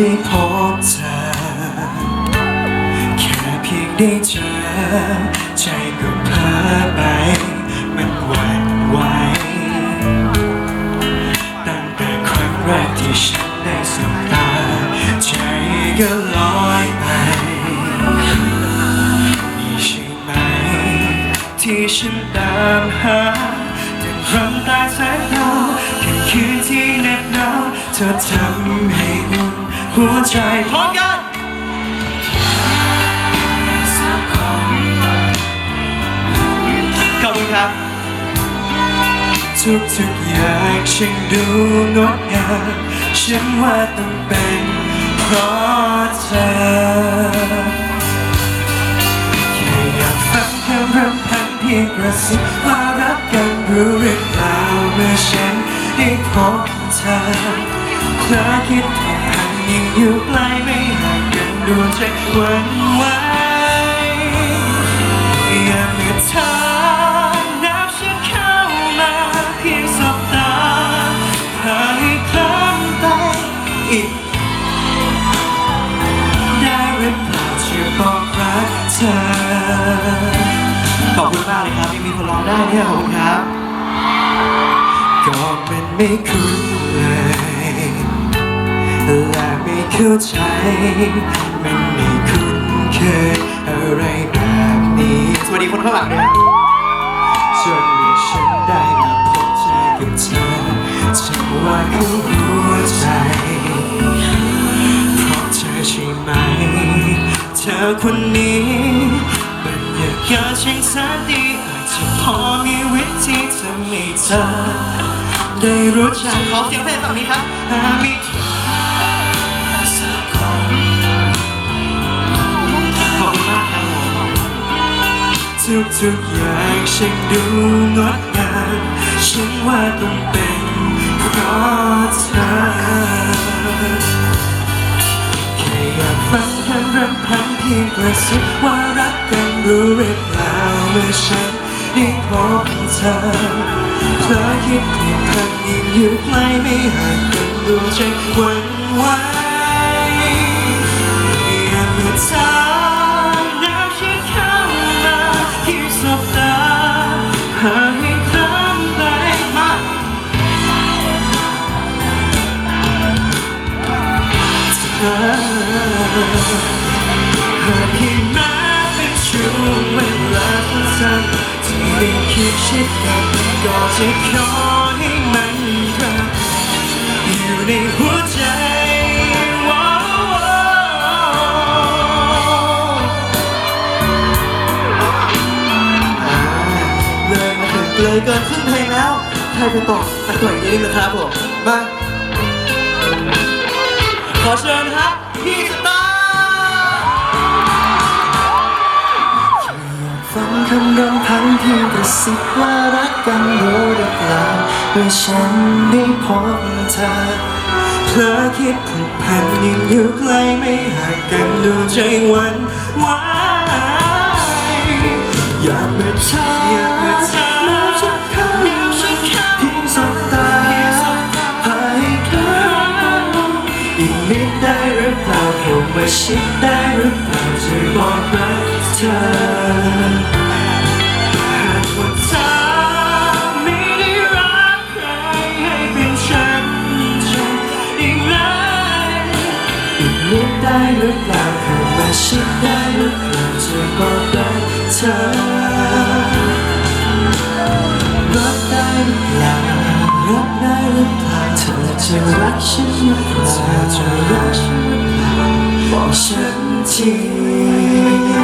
ได้พบเธอ แค่เพียงได้เจอ ใจก็เพลอไป มันหวั่นไหวตั้งแต่ครั้งแรกที่ฉันได้สบตา ใจก็ลอยไปนี่ใช่ไหม ที่ฉันตามหาแต่ครั้งตาแสนยาวแค่คืนที่เหน็บหนาวเธอทำให้ หัวใจพร้อมกันขอบคุณครับ ทุกทุกอย่างฉันดูงดงามฉันว่าต้องเป็นเพราะเธอแค่อยากฟังคำรำพันเพียงกระซิบว่ารักกันรู้หรือเปล่าเมื่อฉันได้พบเธอ เธอคิดถึงพันยังอยู่ใกล้ไม่ห่างกันดวงใจหวันไหวอย่าเมื่อเธอนับฉันเข้ามาเพียงสบตาพาให้คล้ำไปอีกได้หรือเปล่าช่บอกรักเธอขอบคุณมากเลยครับที่มีคนร้องได้เนี่ยขอบคุณครับ ก็มันไม่คุ้นเลย ไม่เข้าใจ มันไม่คุ้นเคยอะไรแบบนี้ สวัสดีคนข้างหลังด้วยจนมีฉันได้มาพบเจอกับเธอจังหวะของหัวใจเพราะเธอใช่ไหม เธอคนนี้บรรยากาศช่างแสนดีอาจจะพอมีวิธีทำให้เธอได้รู้จักขอเสียงเพลงฝั่งนี้ครับ ทุกๆอย่างฉันดูงดงามฉันว่าต้องเป็นเพราะเธอแค่อยากฟังคำรำพันเพียงกระซิบว่ารักกันรู้หรือเปล่าเมื่อฉันได้พบเธอเธอคิดเพียงพันยิ่งอยู่ใกล้ไม่ห่างกันดวงใจหวั่นไหว ได้คิดชิดกันก็จะขอให้มันกลับอยู่ในหัวใจว้าวเลยมาถึงเลยเกินครึ่งเพลงแล้วใครเป็นต่ออันตัวอีกนิดนึงนะครับผม มา ขอเชิญครับพี่สตา คำรำพันเพียงกระซิบว่ารักกันรู้หรือเปล่าเมื่อฉันได้พบเธอเพลอคิดผูกพันยังอยู่ใกล้ไม่ห่างกันดูใจวันไหวอยากเป็นเธออยากเป็นเธอแล้วฉันเข้าเพียงตาพาให้เธออีกนิดได้หรือเปล่าผมมาชิดได้หรือเปล่าจะบอกรักเธอ รือเปล่าจะบอกรักเธอรักได้หรือเปล่ารักได้หรือเปล่าเธอจะรักฉันหรือเปล่าเธอจะรักฉันหรือเปล่าบอกฉันที